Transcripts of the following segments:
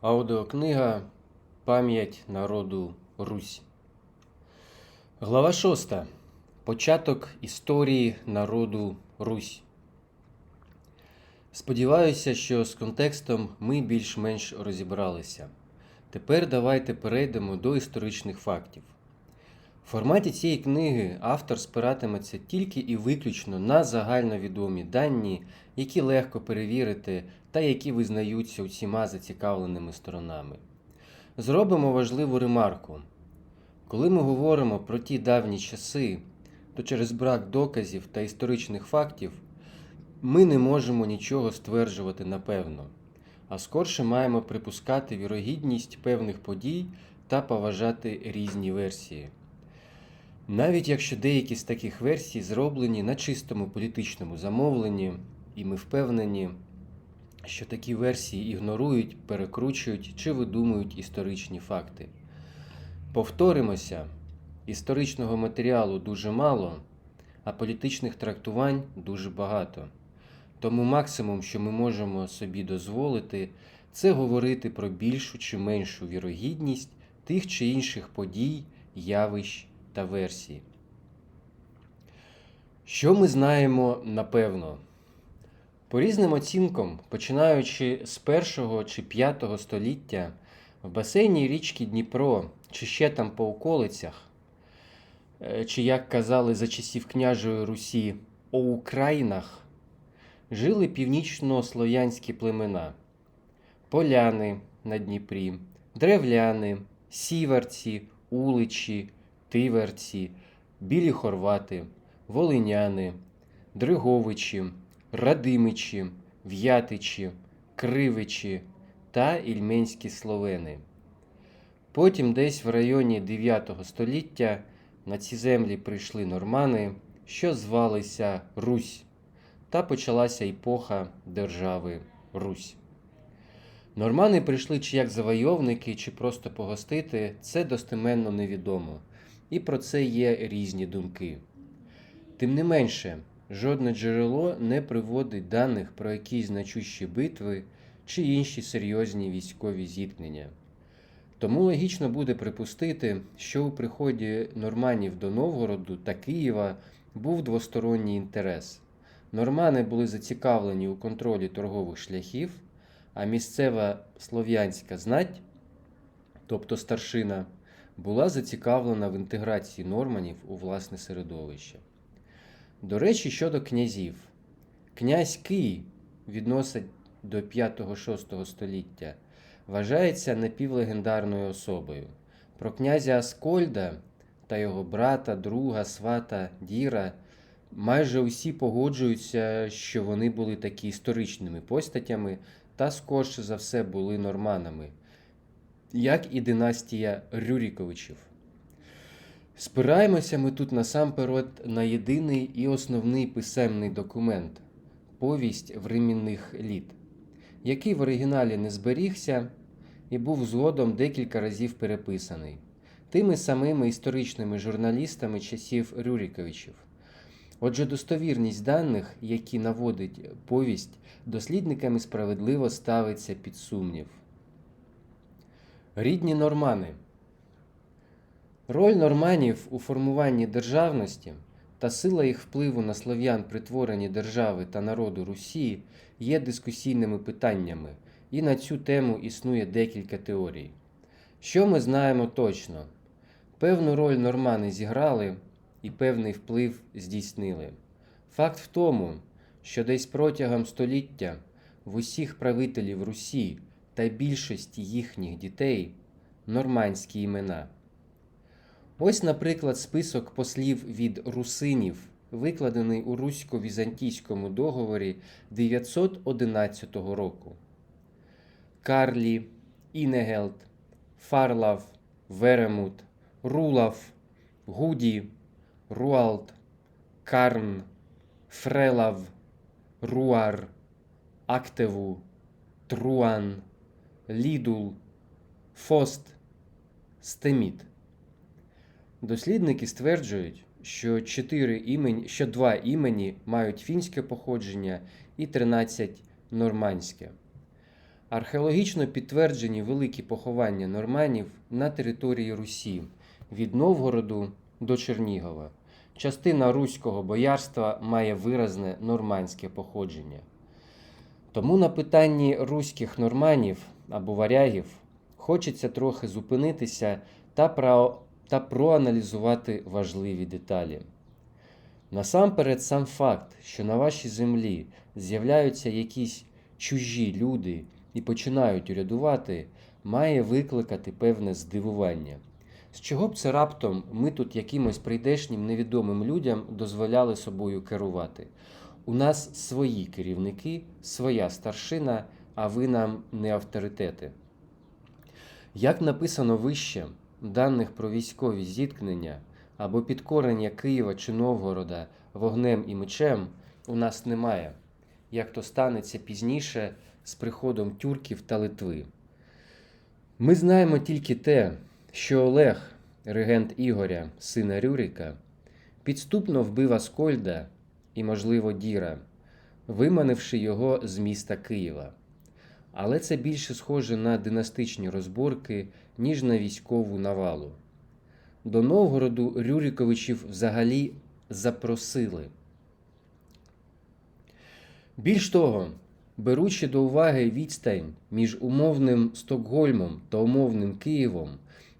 Аудіокнига Пам'ять народу Русь. Глава 6. Початок історії народу Русь. Сподіваюся, що з контекстом ми більш-менш розібралися. Тепер давайте перейдемо до історичних фактів. В форматі цієї книги автор спиратиметься тільки і виключно на загальновідомі дані, які легко перевірити та які визнаються усіма зацікавленими сторонами. Зробимо важливу ремарку. Коли ми говоримо про ті давні часи, то через брак доказів та історичних фактів ми не можемо нічого стверджувати напевно, а скорше маємо припускати вірогідність певних подій та поважати різні версії. Навіть якщо деякі з таких версій зроблені на чистому політичному замовленні, і ми впевнені, що такі версії ігнорують, перекручують чи видумують історичні факти. Повторимося, історичного матеріалу дуже мало, а політичних трактувань дуже багато. Тому максимум, що ми можемо собі дозволити, це говорити про більшу чи меншу вірогідність тих чи інших подій, явищ та версій. Що ми знаємо напевно? По різним оцінкам, починаючи з 1 чи 5 століття, в басейні річки Дніпро, чи ще там по околицях, е, чи, як казали за часів княжої Русі, о Українах, жили північно-слов'янські племена, поляни на Дніпрі, древляни, сіверці, уличі, тиверці, білі хорвати, волиняни, дриговичі, радимичі, в'ятичі, кривичі та ільменські словени. Потім десь в районі 9 століття на ці землі прийшли нормани, що звалися Русь, та почалася епоха держави Русь. Нормани прийшли чи як завойовники, чи просто погостити, це достеменно невідомо, і про це є різні думки. Тим не менше, жодне джерело не приводить даних про якісь значущі битви чи інші серйозні військові зіткнення. Тому логічно буде припустити, що у приході норманів до Новгороду та Києва був двосторонній інтерес. Нормани були зацікавлені у контролі торгових шляхів, а місцева слов'янська знать, тобто старшина, була зацікавлена в інтеграції норманів у власне середовище. До речі, щодо князів. Князь Кий відносить до 5-6 століття, вважається напівлегендарною особою. Про князя Аскольда та його брата, друга, свата Діра майже усі погоджуються, що вони були такі історичними постатями та скорше за все були норманами, як і династія Рюріковичів. Спираємося ми тут насамперед на єдиний і основний писемний документ повість времінних літ, який в оригіналі не зберігся і був згодом декілька разів переписаний тими самими історичними журналістами часів Рюріковичів. Отже, достовірність даних, які наводить повість, дослідниками справедливо ставиться під сумнів. Рідні нормани. Роль норманів у формуванні державності та сила їх впливу на слов'ян при творенні держави та народу Русі є дискусійними питаннями, і на цю тему існує декілька теорій. Що ми знаємо точно? Певну роль нормани зіграли і певний вплив здійснили. Факт в тому, що десь протягом століття в усіх правителів Русі та більшості їхніх дітей нормандські імена. Ось, наприклад, список послів від русинів, викладений у Русько-Візантійському договорі 911 року. Карлі, Інегелд, Фарлав, Веремут, Рулав, Гуді, Руалд, Карн, Фрелав, Руар, Актеву, Труан, Лідул, Фост, Стеміт. Дослідники стверджують, що чотири імені, що два імені мають фінське походження і 13 нормандське. Археологічно підтверджені великі поховання норманів на території Русі від Новгороду до Чернігова. Частина руського боярства має виразне нормандське походження. Тому на питанні руських норманів або варягів хочеться трохи зупинитися та, про... та проаналізувати важливі деталі. Насамперед, сам факт, що на вашій землі з'являються якісь чужі люди і починають урядувати, має викликати певне здивування. З чого б це раптом ми тут якимось прийдешнім невідомим людям дозволяли собою керувати? У нас свої керівники, своя старшина, а ви нам не авторитети. Як написано вище, даних про військові зіткнення або підкорення Києва чи Новгорода вогнем і мечем у нас немає, як то станеться пізніше з приходом тюрків та Литви. Ми знаємо тільки те, що Олег, регент Ігоря, сина Рюрика, підступно вбив Аскольда і, можливо, Діра, виманивши його з міста Києва. Але це більше схоже на династичні розборки, ніж на військову навалу. До Новгороду Рюриковичів взагалі запросили. Більш того, беручи до уваги відстань між умовним Стокгольмом та умовним Києвом,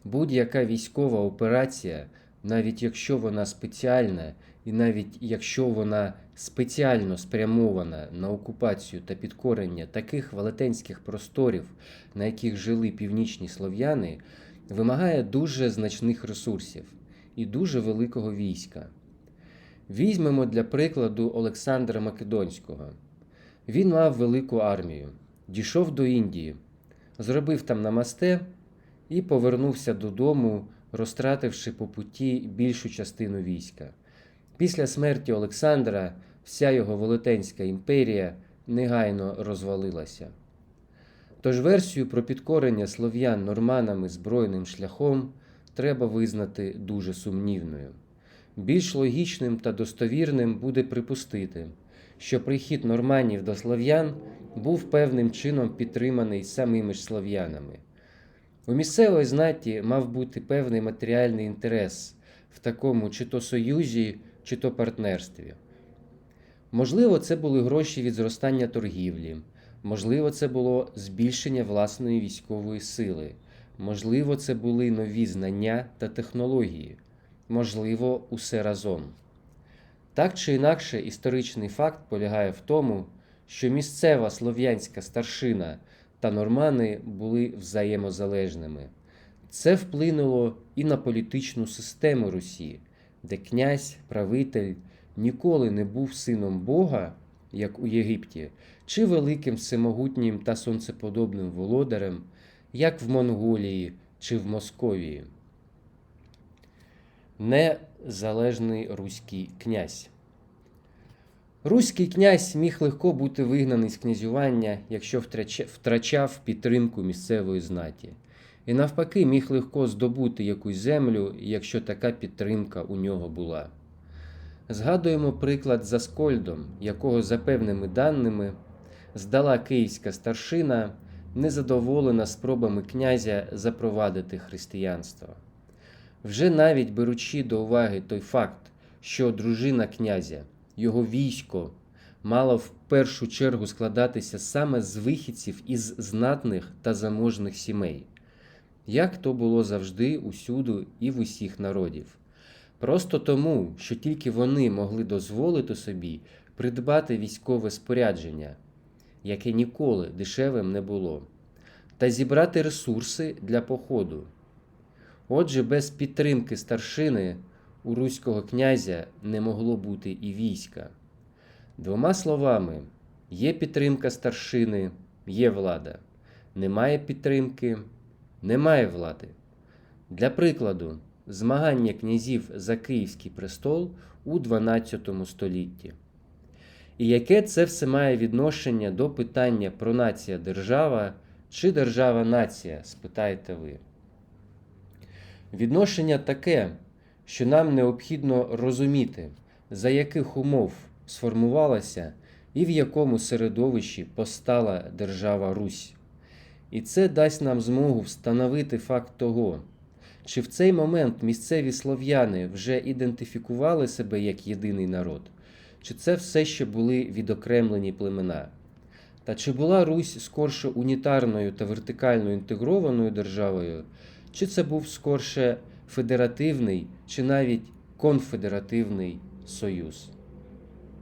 будь-яка військова операція, навіть якщо вона спеціальна, і навіть якщо вона спеціально спрямована на окупацію та підкорення таких велетенських просторів, на яких жили північні слов'яни, вимагає дуже значних ресурсів і дуже великого війська. Візьмемо для прикладу Олександра Македонського. Він мав велику армію, дійшов до Індії, зробив там намасте і повернувся додому, розтративши по путі більшу частину війська. Після смерті Олександра вся його велетенська імперія негайно розвалилася. Тож версію про підкорення слов'ян норманами збройним шляхом треба визнати дуже сумнівною. Більш логічним та достовірним буде припустити, що прихід норманів до слов'ян був певним чином підтриманий самими ж слов'янами. У місцевої знаті мав бути певний матеріальний інтерес в такому чи то союзі, чи то партнерстві. Можливо, це були гроші від зростання торгівлі, можливо, це було збільшення власної військової сили, можливо, це були нові знання та технології, можливо, усе разом. Так чи інакше, історичний факт полягає в тому, що місцева слов'янська старшина та нормани були взаємозалежними. Це вплинуло і на політичну систему Русі, де князь, правитель ніколи не був сином Бога, як у Єгипті, чи великим всемогутнім та сонцеподобним володарем, як в Монголії чи в Московії. Незалежний руський князь. Руський князь міг легко бути вигнаний з князювання, якщо втрачав підтримку місцевої знаті, і навпаки, міг легко здобути якусь землю, якщо така підтримка у нього була. Згадуємо приклад за Скольдом, якого, за певними даними, здала київська старшина, незадоволена спробами князя запровадити християнство. Вже навіть беручи до уваги той факт, що дружина князя, його військо мало в першу чергу складатися саме з вихідців із знатних та заможних сімей, як то було завжди усюду і в усіх народів. Просто тому, що тільки вони могли дозволити собі придбати військове спорядження, яке ніколи дешевим не було, та зібрати ресурси для походу. Отже, без підтримки старшини у руського князя не могло бути і війська. Двома словами, є підтримка старшини, є влада. Немає підтримки, немає влади. Для прикладу, змагання князів за Київський престол у 12 столітті. І яке це все має відношення до питання про нація держава чи держава нація, спитаєте ви. Відношення таке, що нам необхідно розуміти, за яких умов сформувалася і в якому середовищі постала держава Русь, І це дасть нам змогу встановити факт того, чи в цей момент місцеві слов'яни вже ідентифікували себе як єдиний народ, чи це все ще були відокремлені племена. Та чи була Русь скорше унітарною та вертикально інтегрованою державою, чи це був скорше федеративний чи навіть конфедеративний союз?